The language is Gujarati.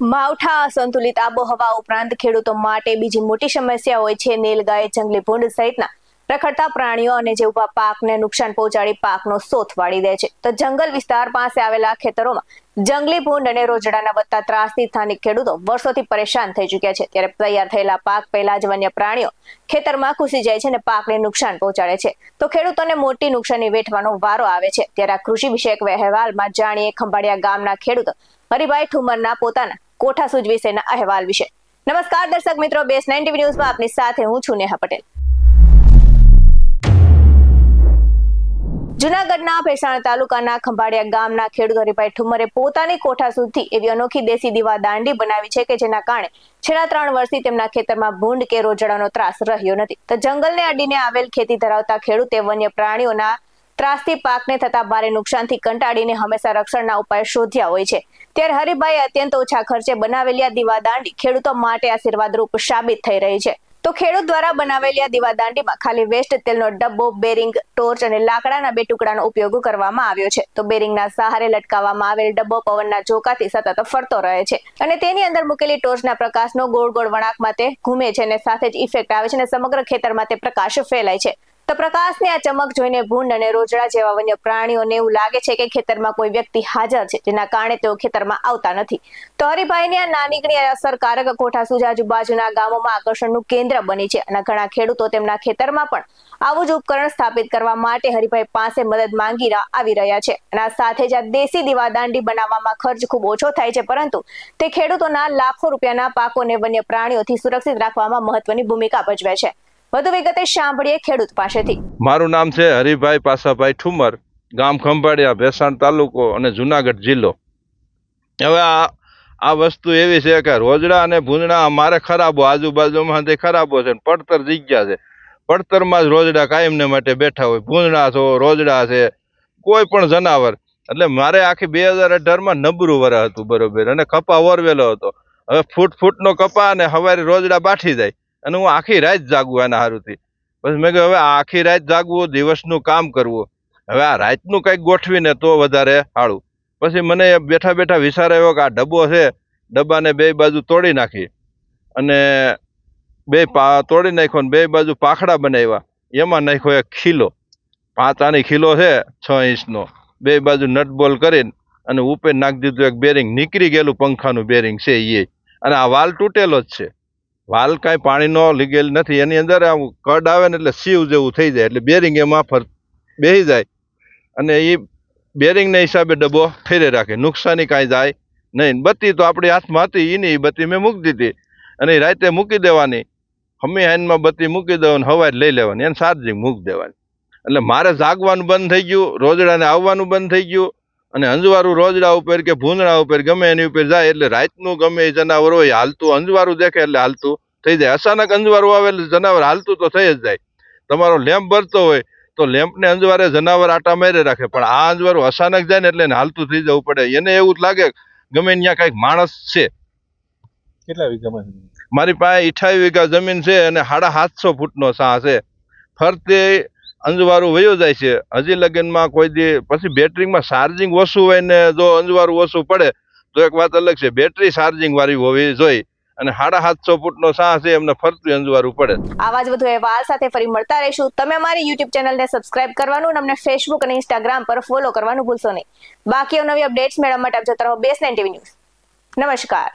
માવઠા અસંતુલિત આબોહવા ઉપરાંત ખેડૂતો માટે બીજી મોટી સમસ્યા હોય છે. નીલગાય જંગલી ભૂંડ સહિતના રખડતા પ્રાણીઓ અને જે પાકને નુકસાન પહોંચાડી પાકનો સોથ વાળી દે છે. તો જંગલ વિસ્તાર પાસે આવેલા ખેતરોમાં જંગલી ભૂંડ અને રોજડાના વધતા ત્રાસથી સ્થાનિક ખેડૂતો વર્ષોથી પરેશાન થઈ ચૂક્યા છે. ત્યારે તૈયાર થયેલા પાક પહેલા જ વન્ય પ્રાણીઓ ખેતરમાં ઘૂસી જાય છે અને પાકને નુકસાન પહોંચાડે છે. તો ખેડૂતોને મોટી નુકસાની વેઠવાનો વારો આવે છે. ત્યારે આ કૃષિ વિષયક અહેવાલમાં જાણીએ ખંભાળિયા ગામના ખેડૂતો હરિભાઈ ઠુમરના પોતાના કોઠા સૂજ વિશેના અહેવાલ વિશે. નમસ્કાર દર્શક મિત્રો, બેસ નાઇન્ટી ન્યૂઝમાં આપની સાથે હું છું નેહા પટેલ. જુનાગઢના ભેસાણ તાલુકાના ખંભાળિયા ગામના ખેડૂત હરિભાઈ ઠુમરે પોતાની કોઠા સુધી એવી અનોખી દેશી દીવા દાંડી બનાવી છે કે જેના કારણે છેલ્લા ત્રણ વર્ષથી તેમના ખેતરમાં ભૂંડ કે રોજડાનો ત્રાસ રહ્યો નથી. તો જંગલને અડીને આવેલ ખેતી ધરાવતા ખેડૂતે વન્ય પ્રાણીઓના ત્રાસથી પાકને થતા ભારે નુકસાનથી કંટાળીને હંમેશા રક્ષણના ઉપાય શોધ્યા હોય છે. ત્યારે હરિભાઈ અત્યંત ઓછા ખર્ચે બનાવેલી આ દીવાદાંડી ખેડૂતો માટે આશીર્વાદરૂપ સાબિત થઈ રહી છે. તો ખેડૂત દ્વારા બનાવેલી આ દીવાદાંડીમાં ખાલી વેસ્ટ તેલનો ડબ્બો, બેરિંગ ટોર્ચ અને લાકડાના બે ટુકડાનો ઉપયોગ કરવામાં આવ્યો છે. તો બેરિંગના સહારે લટકાવવામાં આવેલ ડબ્બો પવનના ઝોકાથી સતત ફરતો રહે છે અને તેની અંદર મૂકેલી ટોર્ચના પ્રકાશનો ગોળ ગોળ વળાંકમાં તે ઘૂમે છે અને સાથે જ ઇફેક્ટ આવે છે અને સમગ્ર ખેતરમાં તે પ્રકાશ ફેલાય છે. તો પ્રકાશની આ ચમક જોઈને ભૂંડ અને રોજડા જેવા વન્ય પ્રાણીઓને એવું લાગે છે કે ખેતરમાં કોઈ વ્યક્તિ હાજર છે, જેના કારણે તેઓ ખેતરમાં આવતા નથી. તો હરિભાઈની આ નાનીકણી અસરકારક કોઠા સુજ આજુબાજુના ગામોમાં આકર્ષણનું કેન્દ્ર બની છે અને ઘણા ખેડૂતો તેમના ખેતરમાં પણ આવું જ ઉપકરણ સ્થાપિત કરવા માટે હરિભાઈ પાસે મદદ માંગી આવી રહ્યા છે. અને આ સાથે જ આ દેશી દીવાદાંડી બનાવવામાં ખર્ચ ખૂબ ઓછો થાય છે, પરંતુ તે ખેડૂતોના લાખો રૂપિયાના પાકોને વન્ય પ્રાણીઓથી સુરક્ષિત રાખવામાં મહત્વની ભૂમિકા ભજવે છે. વધુ વિગતે સાંભળીએ ખેડૂત પાસેથી. મારું નામ છે હરિભાઈ પાસાભાઈ ઠુમર, ગામ ખંભાળિયા, ભેસાણ તાલુકો અને જુનાગઢ જિલ્લો. હવે આ આ વસ્તુ એવી છે કે રોજડા અને ભૂંજડા અમારે ખરાબો, આજુબાજુમાં તે ખરાબો છે પડતર જગ્યા છે. પડતરમાં જ રોજડા કાયમને માટે બેઠા હોય. ભૂંદડા છો, રોજડા છે, કોઈ પણ જનાવર. એટલે મારે આખી બે હજાર અઢારમાં નબરું વરા હતું બરોબર અને કપા ઓરવેલો હતો. હવે ફૂટ ફૂટનો કપા અને હવારે રોજડા બાઠી જાય. અને હું આખી રાત જાગું એના હારુથી. પછી મેં કહ્યું હવે આખી રાત જાગવું, દિવસનું કામ કરવું. હવે આ રાતનું કંઈક ગોઠવીને તો વધારે સારું પછી મને બેઠા બેઠા વિચાર આવ્યો કે આ ડબ્બો છે, ડબ્બાને બે બાજુ તોડી નાખી. અને બે પા, તોડી નાખ્યો ને બે બાજુ પાખડા બનાવ્યા. એમાં નાખ્યો એક ખીલો. પાંચ આની ખીલો છે, છ ઇંચનો. બે બાજુ નટ બોલ કરીને અને ઉપર નાખી દીધું એક બેરિંગ. નીકળી ગયેલું પંખાનું બેરિંગ છે એ અને આ વાલ તૂટેલો જ છે. વાલ કાંઈ પાણીનો લીગેલ નથી. એની અંદર આમ કડ આવે ને એટલે સીવ જેવું થઈ જાય. એટલે બેરિંગ એમાં ફર બેસી જાય. અને એ બેરિંગના હિસાબે ડબ્બો ફેરે રાખે. નુકસાની કાંઈ જાય નહીં. બત્તી તો આપણી હાથમાં હતી એની એ બત્તી મેં મૂકી દીધી. અને એ રાતે મૂકી દેવાની. હમી હાઈનમાં બત્તી મૂકી દેવાની હવારે લઈ લેવાની. એને ચાર્જિંગ મૂકી દેવાની. એટલે મારે જાગવાનું બંધ થઈ ગયું. રોજડાને આવવાનું બંધ થઈ ગયું. અને અંજવારું રોજડા ઉપર કે ભૂંદડા ઉપર ગમે એની ઉપર જાય એટલે રાતનું ગમે એ જનાવર હોય હાલતું અંજવારું દેખે એટલે હાલતું થઈ જાય. અચાનક અંજવારું આવે એટલે જનાવર હાલતું તો થઈ જ જાય. તમારો લેમ્પ ભરતો હોય તો લેમ્પને અંજવારે જનાવર આટા મારે રાખે. પણ આ અંજવારું અચાનક જાય ને એટલે એને હાલતું થઈ જવું પડે. એને એવું જ લાગે કે ગમે ત્યાં કાંઈક માણસ છે. કેટલા વીઘામાં મારી પાસે અઠાવી વીઘા જમીન છે અને સાડા સાતસો ફૂટનો સા છે. ફરતે અંજવારું વયો જાય છે. હજી લગ્નમાં કોઈ દી, પછી બેટરીમાં ચાર્જિંગ ઓછું હોય ને જો અંજવારું ઓછું પડે, તો એક વાત અલગ છે, બેટરી ચાર્જિંગ વાળી હોવી જોઈએ અને સાડા સાતસો ફૂટનો સાહ છે, એમને ફરતું અંજવારું પડે. આવા જ વધુ અહેવાલ સાથે ફરી મળતા રહીશું. તમે અમારી યુટ્યુબ ચેનલને સબસ્ક્રાઇબ કરવાનું અને અમને ફેસબુક અને ઇન્સ્ટાગ્રામ પર ફોલો કરવાનું ભૂલશો નહીં. બાકી નવી અપડેટ્સ મેળવવા માટે આપ જતા રહો બેસ નાઇન ન્યૂઝ નમસ્કાર.